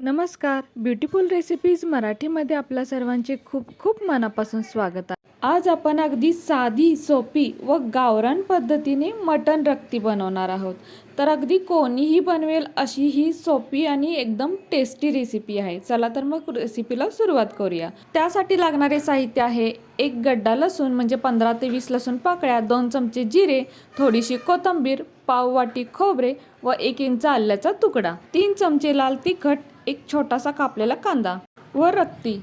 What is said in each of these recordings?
नमस्कार. Beautiful recipes मराठीमध्ये आपल्या सर्वांचे खूप खूप मनापासून स्वागत आहे. आज आपण अगदी साधी सोपी व गावरान पद्धतीने मटण रक्ती बनवणार आहोत. तर अगदी कोणीही बनवेल अशी ही सोपी आणि एकदम टेस्टी रेसिपी आहे. चला तर मग रेसिपीला सुरुवात करूया. त्यासाठी लागणारे साहित्य आहे एक गड्डा लसूण म्हणजे पंधरा ते वीस लसूण पाकळ्या दोन चमचे जिरे थोडीशी कोथिंबीर पाव वाटी खोबरे व एक इंच आल्याचा तुकडा. तीन चमचे लाल तिखट एक छोटासा कापलेला कांदा व रक्ती.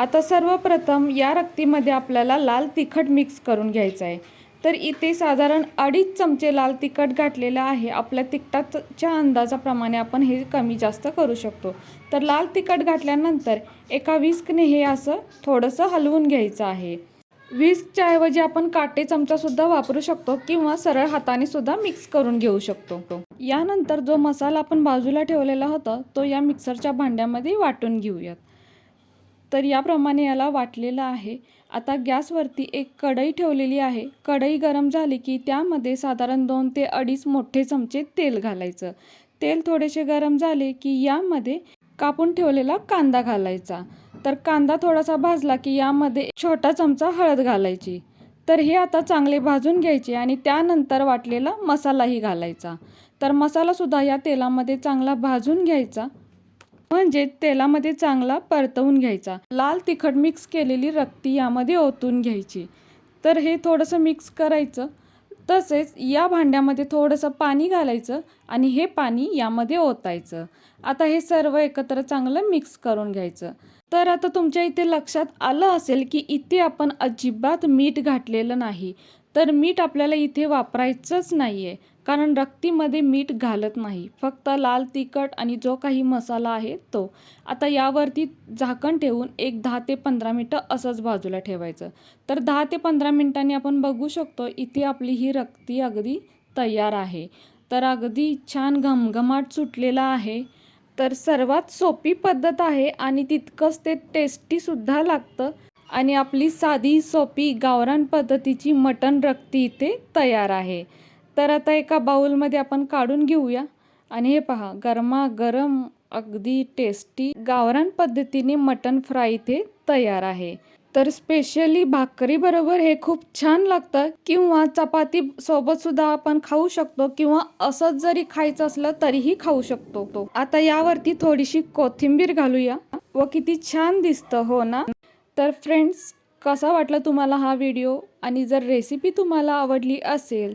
आता सर्वप्रथम या रक्तीमध्ये आपल्याला लाल तिखट मिक्स करून घ्यायचं आहे तर इथे साधारण अडीच चमचे लाल तिखट घातलेलं आहे. आपल्या तिखटाच्या अंदाजाप्रमाणे आपण हे कमी जास्त करू शकतो. तर लाल तिखट घातल्यानंतर एका विस्कने हे असं थोडंसं हलवून घ्यायचं आहे. विस्कच्या ऐवजी आपण काटे चमचासुद्धा वापरू शकतो किंवा सरळ हाताने सुद्धा मिक्स करून घेऊ शकतो. यानंतर जो मसाला आपण बाजूला ठेवलेला होता तो या मिक्सरच्या भांड्यामध्ये वाटून घेऊयात. तर याप्रमाणे याला वाटलेलं आहे. आता गॅसवरती एक कढई ठेवलेली आहे. कढई गरम झाली की त्यामध्ये साधारण दोन ते अडीच मोठे चमचे तेल घालायचं. तेल थोडेसे गरम झाले की यामध्ये कापून ठेवलेला कांदा घालायचा. तर कांदा थोडासा भाजला की यामध्ये छोटा चमचा हळद घालायची. तर हे आता चांगले भाजून घ्यायचे आणि त्यानंतर वाटलेला मसालाही घालायचा. तर मसालासुद्धा या तेलामध्ये चांगला भाजून घ्यायचा. म्हणजे तेलामध्ये चांगला परतवून घ्यायचा. लाल तिखट मिक्स केलेली रक्ती यामध्ये ओतून घ्यायची. तर हे थोडंसं मिक्स करायचं. तसेच या भांड्यामध्ये थोडंसं पाणी घालायचं आणि हे पाणी यामध्ये ओतायचं. आता हे सर्व एकत्र चांगलं मिक्स करून घ्यायचं. तर आता तुमच्या इथे लक्षात आलं असेल की इथे आपण अजिबात मीठ घातलेलं नाही. तर मीठ आपल्याला इथे वापरायचंच नाही आहे कारण रक्तीमध्ये मीठ घालत नाही. फक्त लाल तिखट आणि जो काही मसाला आहे तो. आता यावरती झाकण ठेवून एक दहा ते पंधरा मिनटं असंच बाजूला ठेवायचं. तर दहा ते पंधरा मिनटांनी आपण बघू शकतो इथे आपली ही रक्ती अगदी तयार आहे. तर अगदी छान घमघमाट सुटलेला आहे. तर सर्वात सोपी पद्धत आहे आणि तितकंच ते टेस्टीसुद्धा लागतं. आणि आपली साधी सोपी गावरान पद्धतीची मटण रक्ती इथे तयार आहे. तर आता एका बाउलमध्ये आपण काढून घेऊया. आणि हे पहा गरमागरम अगदी टेस्टी गावरान पद्धतीने मटण फ्राय इथे तयार आहे. तर स्पेशली भाकरी बरोबर हे खूप छान लागतं किंवा चपाती सोबत सुद्धा आपण खाऊ शकतो. किंवा असंच जरी खायचं असलं तरीही खाऊ शकतो तो. आता यावरती थोडीशी कोथिंबीर घालूया. व किती छान दिसतं हो ना? तर फ्रेंड्स कसा वाटला तुम्हाला हा व्हिडिओ आणि जर रेसिपी तुम्हाला आवडली असेल